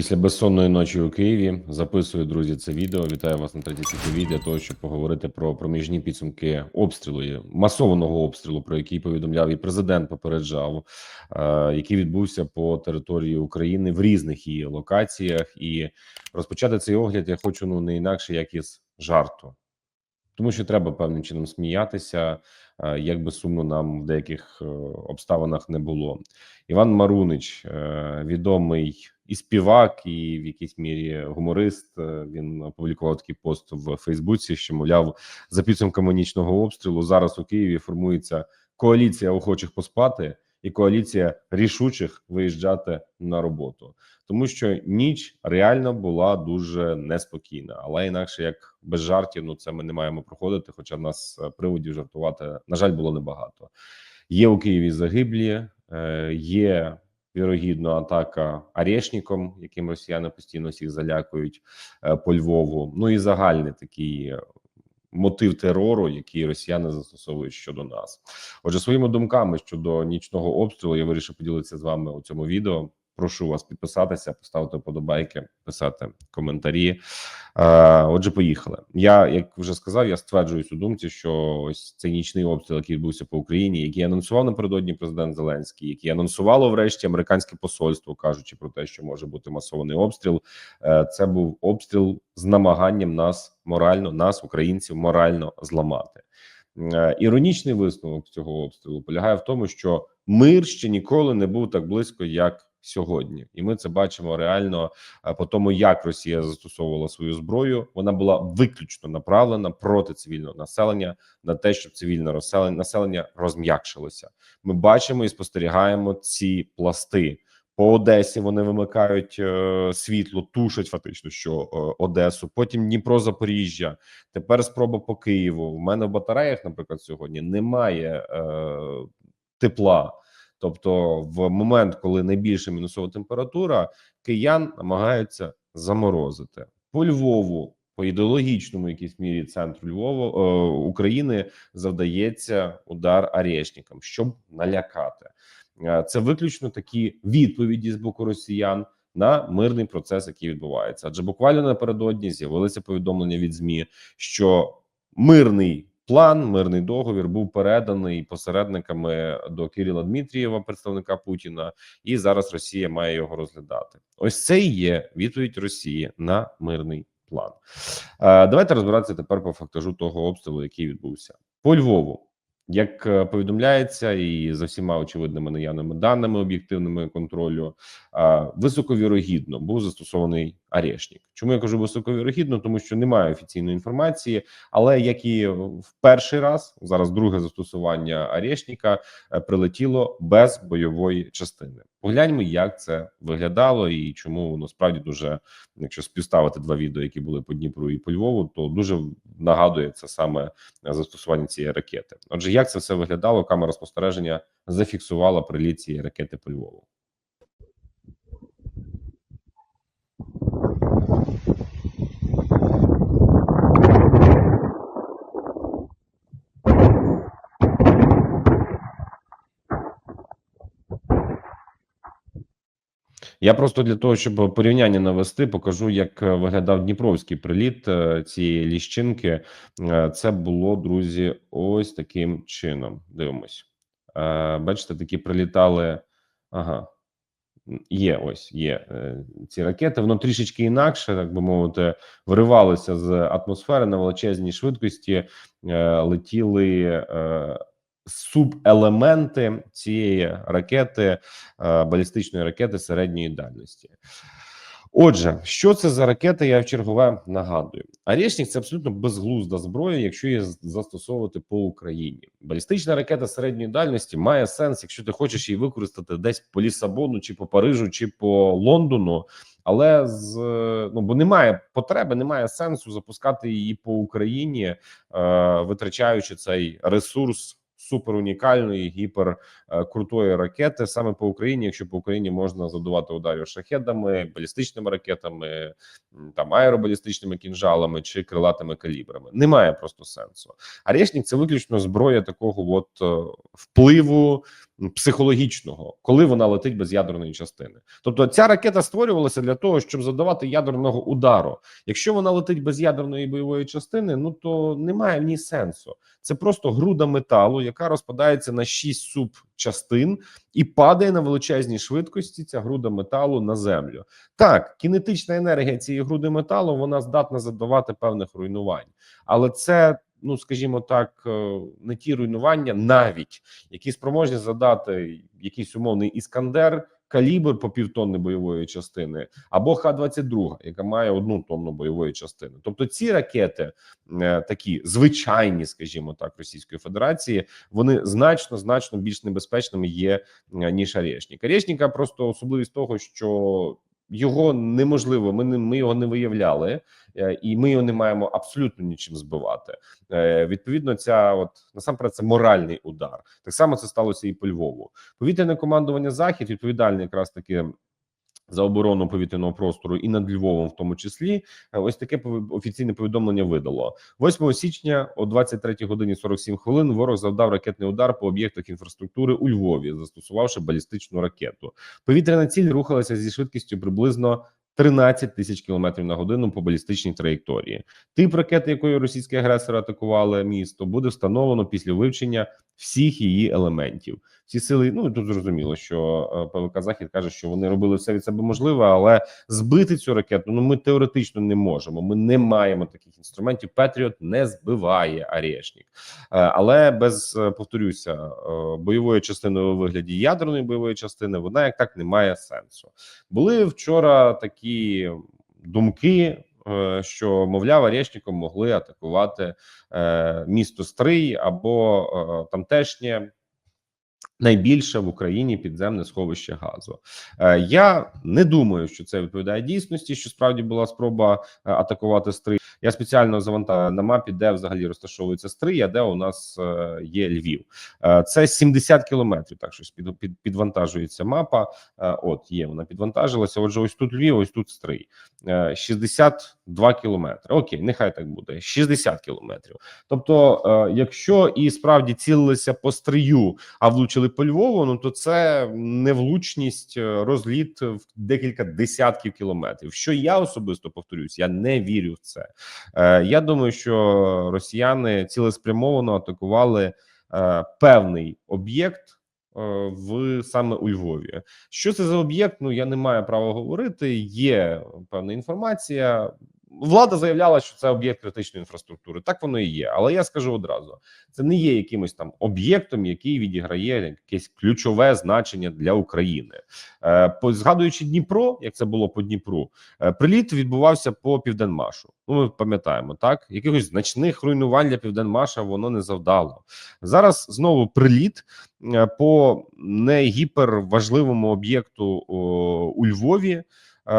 Після безсонної ночі у Києві записую друзі це відео. Вітаю вас на третій світовій для того, щоб поговорити про проміжні підсумки обстрілу масованого обстрілу, про який повідомляв і президент попереджав, е, який відбувся по території України в різних її локаціях. І розпочати цей огляд я хочу ну не інакше, як із жарту, тому що треба певним чином сміятися, як би сумно нам в деяких е, обставинах не було. Іван Марунич, е, відомий і співак, і в якійсь мірі гуморист. Е, Він опублікував такий пост в Фейсбуці, що мовляв, за підсумками нічного обстрілу зараз у Києві формується коаліція охочих поспати і коаліція рішучих виїжджати на роботу, тому що ніч реально була дуже неспокійна, але інакше як без жартів, ну це ми не маємо проходити. Хоча в нас е, приводів жартувати на жаль було небагато. Є у Києві загиблі, е, є вірогідно атака Арешником, яким росіяни постійно всіх залякують е, по Львову. Ну і загальний такий мотив терору, який росіяни застосовують щодо нас. Отже, своїми думками щодо нічного обстрілу я вирішив поділитися з вами у цьому відео. Прошу вас підписатися, поставити вподобайки, писати коментарі. Е, Отже, поїхали. Я як вже сказав, я стверджуюсь у думці, що ось цей нічний обстріл, який відбувся по Україні, який анонсував напередодні президент Зеленський, який анонсувало врешті американське посольство, кажучи про те, що може бути масований обстріл. е, Це був обстріл з намаганням нас морально, нас, українців, морально зламати. Е, Іронічний висновок цього обстрілу полягає в тому, що мир ще ніколи не був так близько, як сьогодні, і ми це бачимо реально е, по тому, як Росія застосовувала свою зброю. Вона була виключно направлена проти цивільного населення на те, щоб цивільне населення розм'якшилося. Ми бачимо і спостерігаємо ці пласти. По Одесі вони вимикають е, світло, тушать фактично, що е, Одесу. Потім Дніпро, Запоріжжя. Тепер спроба по Києву. В мене в батареях, наприклад, сьогодні немає е, тепла. Тобто, в момент, коли найбільша мінусова температура, киян намагаються заморозити по Львову. По ідеологічному якійсь мірі центру Львова е, України завдається удар арешникам, щоб налякати. Е, Це виключно такі відповіді з боку росіян на мирний процес, який відбувається. Адже буквально напередодні з'явилися повідомлення від змі, що мирний план, мирний договір був переданий посередниками до Кирила Дмитрієва, представника Путіна, і зараз Росія має його розглядати. Ось це і є відповідь Росії на мирний план. Е, Давайте розбиратися тепер по фактажу того обстрілу, який відбувся по Львову. Як е, повідомляється, і за всіма очевидними наявними даними об'єктивними контролю, е, високовірогідно був застосований арешник. Чому я кажу високовірогідно? Тому що немає офіційної інформації, але як і в перший раз, зараз друге застосування арешника е, прилетіло без бойової частини. Погляньмо, як це виглядало, і чому воно справді дуже, якщо співставити два відео, які були по Дніпру і по Львову, то дуже нагадує це саме застосування цієї ракети. Отже, як це все виглядало? Камера спостереження зафіксувала приліт цієї ракети по Львову. Я просто для того, щоб порівняння навести, покажу, як е, виглядав Дніпровський приліт е, цієї ліщинки. Е, Це було друзі, ось таким чином. Дивимось. Бачите, такі прилітали. Ага, є ось є ці ракети. Воно трішечки інакше, так би мовити, виривалося з атмосфери на величезній швидкості, летіли. Субелементи цієї ракети, е, балістичної ракети середньої дальності. Отже, що це за ракета? Я в чергове нагадую. Арешник це абсолютно безглузда зброя, якщо її застосовувати по Україні. Балістична ракета середньої дальності має сенс, якщо ти хочеш її використати десь по Лісабону, чи по Парижу, чи по Лондону. Але з ну бо немає потреби, немає сенсу запускати її по Україні, е, витрачаючи цей ресурс супер унікальної, гіпер е, ракети саме по Україні, якщо по Україні можна задувати ударів шахедами, балістичними ракетами, там аеробалістичними кінжалами чи крилатими калібрами. Немає просто сенсу. Арешник це виключно зброя такого от е, впливу, психологічного, коли вона летить без ядерної частини. Тобто ця ракета створювалася для того, щоб завдавати ядерного удару. Якщо вона летить без ядерної бойової частини, ну то немає в ній сенсу. Це просто груда металу, яка розпадається на шість субчастин і падає на величезній швидкості. Ця груда металу на землю. Так, кінетична енергія цієї груди металу вона здатна завдавати певних руйнувань, але це. Ну, скажімо так, е, не ті руйнування, навіть які спроможні задати якийсь умовний іскандер, калібр по півтонни бойової частини, або Х-22, яка має одну тонну бойової частини. Тобто ці ракети, е, такі звичайні, скажімо так, Російської Федерації, вони значно значно більш небезпечними є е, ніж Арєшнік. Арєшніка просто особливість того, що його неможливо. Ми не ми його не виявляли, е, і ми його не маємо абсолютно нічим збивати. Е, Відповідно, ця от насамперед це моральний удар. Так само це сталося і по Львову. Повітряне командування Захід відповідальний якраз таки. За оборону повітряного простору і над Львовом, в тому числі, Е, ось таке офіційне повідомлення видало 8 січня о 23 годині 47 хвилин. Ворог завдав ракетний удар по об'єктах інфраструктури у Львові, застосувавши балістичну ракету. Повітряна ціль рухалася зі швидкістю приблизно 13 тисяч кілометрів на годину по балістичній траєкторії. Тип ракети, якою російські агресори атакували місто, буде встановлено після вивчення всіх її елементів. Ці сили, ну тут зрозуміло, що е, ПВК Захід каже, що вони робили все від себе можливе, але збити цю ракету ну ми теоретично не можемо. Ми не маємо таких інструментів. Петріот не збиває Арєшнік. Е, але без е, повторюся бойової частини у вигляді ядерної бойової частини вона як так не має сенсу. Були вчора такі думки. е, Що мовляв, Арєшніком могли атакувати е, місто Стрий або е, тамтешнє найбільше в Україні підземне сховище газу. Е, я не думаю, що це відповідає дійсності. Що справді була спроба е, атакувати Стрий. Я спеціально завантажив на мапі, де взагалі розташовується Стрий, а де у нас е, є Львів. Це 70 кілометрів. Так щось під, під підвантажується мапа. От є вона підвантажилася. Отже, ось тут Львів, ось тут Стрий. Е, 62 кілометри. Окей, нехай так буде. 60 кілометрів. Тобто, якщо і справді цілилися по стрию, а влучили по Львову, ну то це невлучність, е, розліт в декілька десятків кілометрів. Що я особисто повторюсь, я не вірю в це. Е, Я думаю, що росіяни цілеспрямовано атакували е, певний об'єкт. е, В саме у Львові, що це за об'єкт? Ну я не маю права говорити. Є певна інформація. Влада заявляла, що це об'єкт критичної інфраструктури. Так воно і є. Але я скажу одразу: це не є якимось там об'єктом, який відіграє якесь ключове значення для України. Е, згадуючи Дніпро, як це було по Дніпру, е, приліт відбувався по південмашу. Ну, ми пам'ятаємо так. Якихось значних руйнувань для південмаша воно не завдало. Зараз знову приліт е, по не гіперважливому об'єкту у Львові. Е,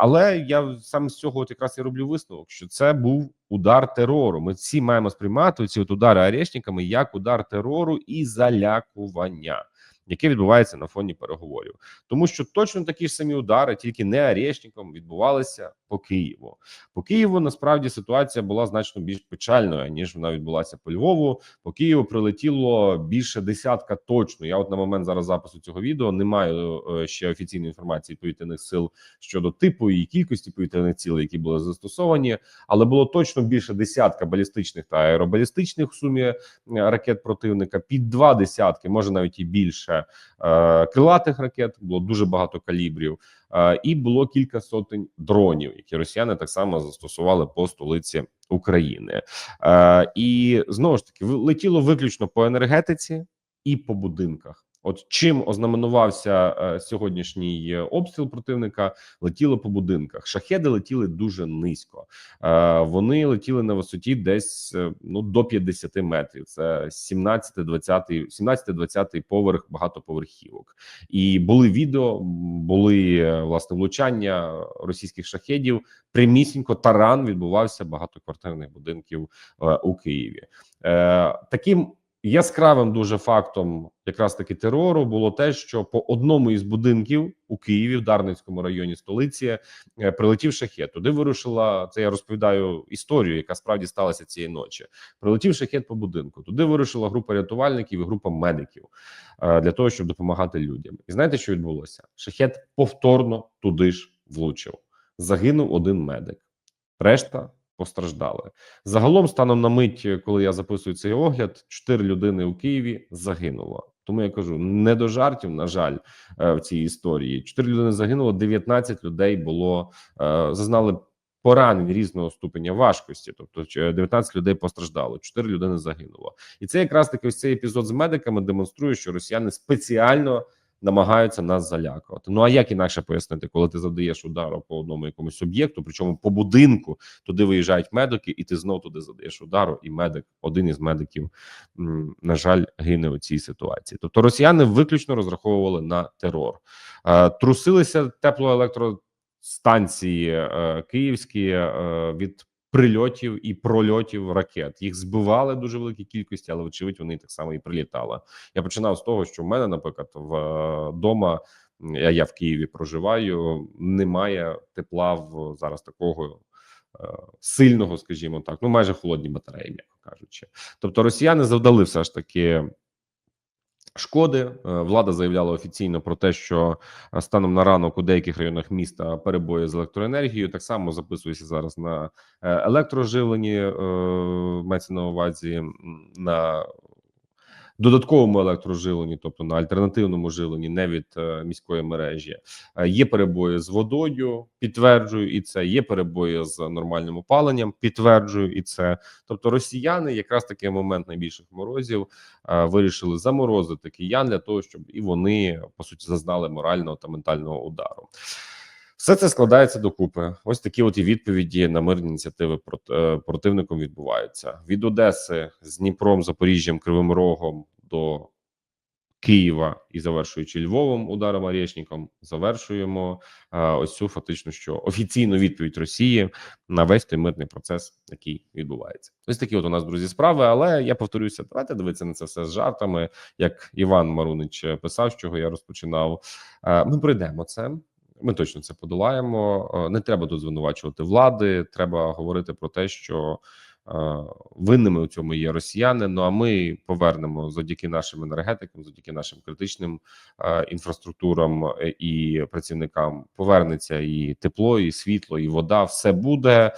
Але я саме з цього от якраз і роблю висновок, що це був удар терору. Ми всі маємо сприймати ці от удари арешниками як удар терору і залякування, яке відбувається на фоні переговорів, тому що точно такі ж самі удари, тільки не арешником, відбувалися по Києву. По Києву насправді ситуація була значно більш печальною ніж вона відбулася по Львову. По Києву прилетіло більше десятка. Точно я, от на момент зараз запису цього відео, не маю е, ще офіційної інформації повітряних сил щодо типу і кількості повітряних цілей, які були застосовані, але було точно більше десятка балістичних та аеробалістичних в сумі е, ракет противника. Під два десятки, може навіть і більше е, крилатих ракет. Було дуже багато калібрів. Е, і було кілька сотень дронів, які росіяни так само застосували по столиці України. Е, і знову ж таки летіло виключно по енергетиці і по будинках. От чим ознаменувався е, сьогоднішній е, обстріл противника, летіло по будинках. Шахеди летіли дуже низько. Е, вони летіли на висоті десь ну до 50 метрів. Це 17-20 17-20 поверх багатоповерхівок. І були відео, були власне влучання російських шахедів. Прямісінько таран відбувався багатоквартирних будинків у Києві. Таким Яскравим дуже фактом якраз таки терору було те, що по одному із будинків у Києві, в Дарницькому районі столиці, е, прилетів шахет. Туди вирушила це. Я розповідаю історію, яка справді сталася цієї ночі. Прилетів шахет по будинку. Туди вирушила група рятувальників і група медиків е, для того, щоб допомагати людям. І знаєте, що відбулося? Шахет повторно туди ж влучив. Загинув один медик, решта постраждали. Загалом, станом на мить, коли я записую цей огляд, чотири людини у Києві загинуло. Тому я кажу, не до жартів, на жаль, е, в цій історії. Чотири людини загинуло, 19 людей було е, зазнали поранень різного ступеня важкості. Тобто, ч- 19 людей постраждало, 4 людини загинуло. І це якраз таки ось цей епізод з медиками демонструє, що росіяни спеціально намагаються нас залякувати. Ну а як інакше пояснити, коли ти завдаєш удару по одному якомусь об'єкту, причому по будинку туди виїжджають медики, і ти знов туди задаєш удару, і медик, один із медиків, на жаль, гине у цій ситуації. Тобто росіяни виключно розраховували на терор, Е, трусилися теплоелектростанції е, київські е, від. Прильотів і прольотів ракет їх збивали дуже великі кількості, але вочевидь вони так само і прилітали. Я починав з того, що в мене, наприклад, вдома я, я в Києві проживаю. Немає тепла в зараз такого е, сильного, скажімо так, ну майже холодні батареї, м'яко кажучи. Тобто, росіяни завдали все ж таки. Шкоди Е, влада заявляла офіційно про те, що е, станом на ранок у деяких районах міста перебої з електроенергією. Так само записується зараз на електроживлені е, мається на увазі на додатковому електроживленні, тобто на альтернативному живленні, не від е, міської мережі. Е, Є перебої з водою, підтверджую, і це є перебої з нормальним опаленням, підтверджую, і це. Тобто, росіяни якраз таки момент найбільших морозів е, вирішили заморозити киян для того, щоб і вони по суті зазнали морального та ментального удару. Все це складається докупи. Ось такі от і відповіді на мирні ініціативи е, противником відбуваються від Одеси з Дніпром, Запоріжжям, Кривим Рогом до Києва і завершуючи Львовом, ударом Арєшніком, завершуємо е, ось цю фактично, що офіційну відповідь Росії на весь той мирний процес, який відбувається. Ось такі от у нас друзі справи. Але я повторюся, давайте дивитися на це все з жартами. Як Іван Марунич писав, з чого я розпочинав. Е, Ми пройдемо це. Ми точно це подолаємо. Е, Не треба тут звинувачувати влади. Треба говорити про те, що е, винними у цьому є росіяни. Ну а ми повернемо завдяки нашим енергетикам, завдяки нашим критичним е, інфраструктурам і працівникам. Повернеться і тепло, і світло, і вода. Все буде.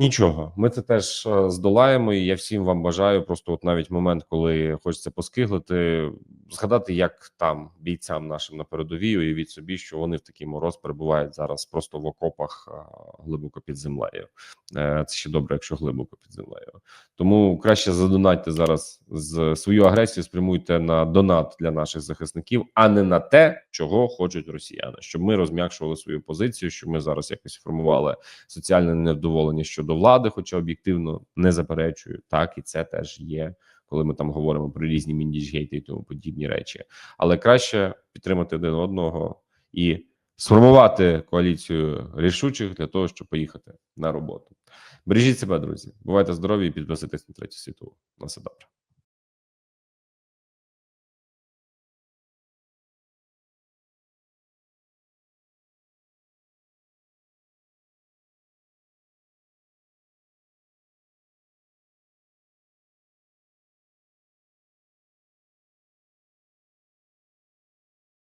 Нічого, ми це теж е, здолаємо, і я всім вам бажаю. Просто от навіть момент, коли хочеться поскиглити, згадати, як там бійцям нашим на передовій, уявіть собі, що вони в такий мороз перебувають зараз просто в окопах глибоко під землею. Е, Це ще добре, якщо глибоко під землею. Тому краще задонатьте зараз з свою агресію, спрямуйте на донат для наших захисників, а не на те, чого хочуть росіяни, щоб ми розм'якшували свою позицію, щоб ми зараз якось формували соціальне невдоволення щодо влади, хоча об'єктивно не заперечую, так і це теж є, коли ми там говоримо про різні міндіжгейти і тому подібні речі. Але краще підтримати один одного і сформувати коаліцію рішучих для того, щоб поїхати на роботу. Бережіть себе, друзі. Бувайте здорові і підписуйтесь на третю світову. На все добре.